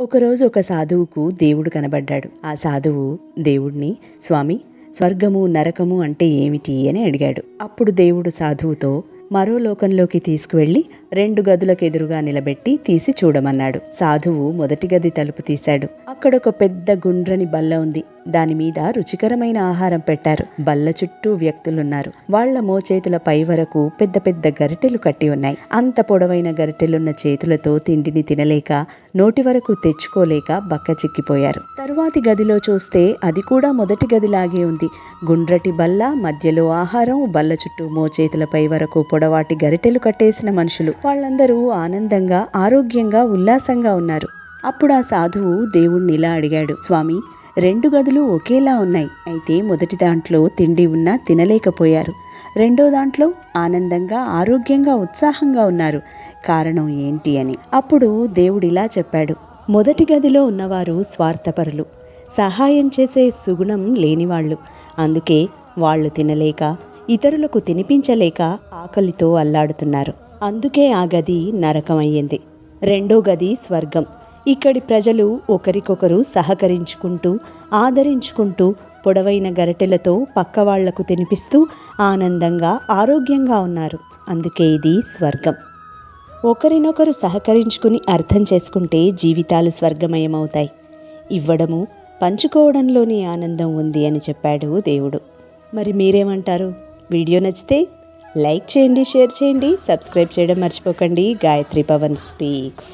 ఒకరోజు ఒక సాధువుకు దేవుడు కనబడ్డాడు. ఆ సాధువు దేవుణ్ణి స్వామి స్వర్గము నరకము అంటే ఏమిటి? అని అడిగాడు. అప్పుడు దేవుడు సాధువుతో మరో లోకంలోకి తీసుకువెళ్ళి రెండు గదులకు ఎదురుగా నిలబెట్టి తీసి చూడమన్నాడు. సాధువు మొదటి గది తలుపు తీశాడు. అక్కడ ఒక పెద్ద గుండ్రని బల్ల ఉంది. దాని మీద రుచికరమైన ఆహారం పెట్టారు. బల్ల చుట్టూ వ్యక్తులున్నారు. వాళ్ళ మోచేతుల పై వరకు పెద్ద పెద్ద గరిటెలు కట్టి ఉన్నాయి. అంత పొడవైన గరిటెలున్న చేతులతో తిండిని తినలేక నోటి వరకు తెచ్చుకోలేక బక్క చిక్కిపోయారు. తరువాతి గదిలో చూస్తే అది కూడా మొదటి గదిలాగే ఉంది. గుండ్రటి బల్ల మధ్యలో ఆహారం బల్ల చుట్టూ మోచేతులపై వరకు పొడవాటి గరిటెలు కట్టేసిన మనుషులు. వాళ్ళందరూ ఆనందంగా ఆరోగ్యంగా ఉల్లాసంగా ఉన్నారు. అప్పుడు ఆ సాధువు దేవుణ్ణి ఇలా అడిగాడు స్వామి రెండు గదులు ఒకేలా ఉన్నాయి. అయితే మొదటి దాంట్లో తిండి ఉన్నా తినలేకపోయారు. రెండో దాంట్లో ఆనందంగా ఆరోగ్యంగా ఉత్సాహంగా ఉన్నారు. కారణం ఏంటి అని. అప్పుడు దేవుడిలా చెప్పాడు మొదటి గదిలో ఉన్నవారు స్వార్థపరులు. సహాయం చేసే సుగుణం లేనివాళ్ళు. అందుకే వాళ్ళు తినలేక ఇతరులకు తినిపించలేక ఆకలితో అల్లాడుతున్నారు. అందుకే ఆ గది నరకమయ్యింది. రెండో గది స్వర్గం. ఇక్కడి ప్రజలు ఒకరికొకరు సహకరించుకుంటూ ఆదరించుకుంటూ పొడవైన గరిటెలతో పక్కవాళ్ళకు తినిపిస్తూ ఆనందంగా ఆరోగ్యంగా ఉన్నారు. అందుకే ఇది స్వర్గం. ఒకరినొకరు సహకరించుకుని అర్థం చేసుకుంటే జీవితాలు స్వర్గమయమవుతాయి. ఇవ్వడము పంచుకోవడంలోనే ఆనందం ఉంది అని చెప్పాడు దేవుడు. మరి మీరేమంటారు? వీడియో నచ్చితే లైక్ చేయండి షేర్ చేయండి సబ్స్క్రైబ్ చేయడం మర్చిపోకండి. గాయత్రి పవన్ స్పీక్స్.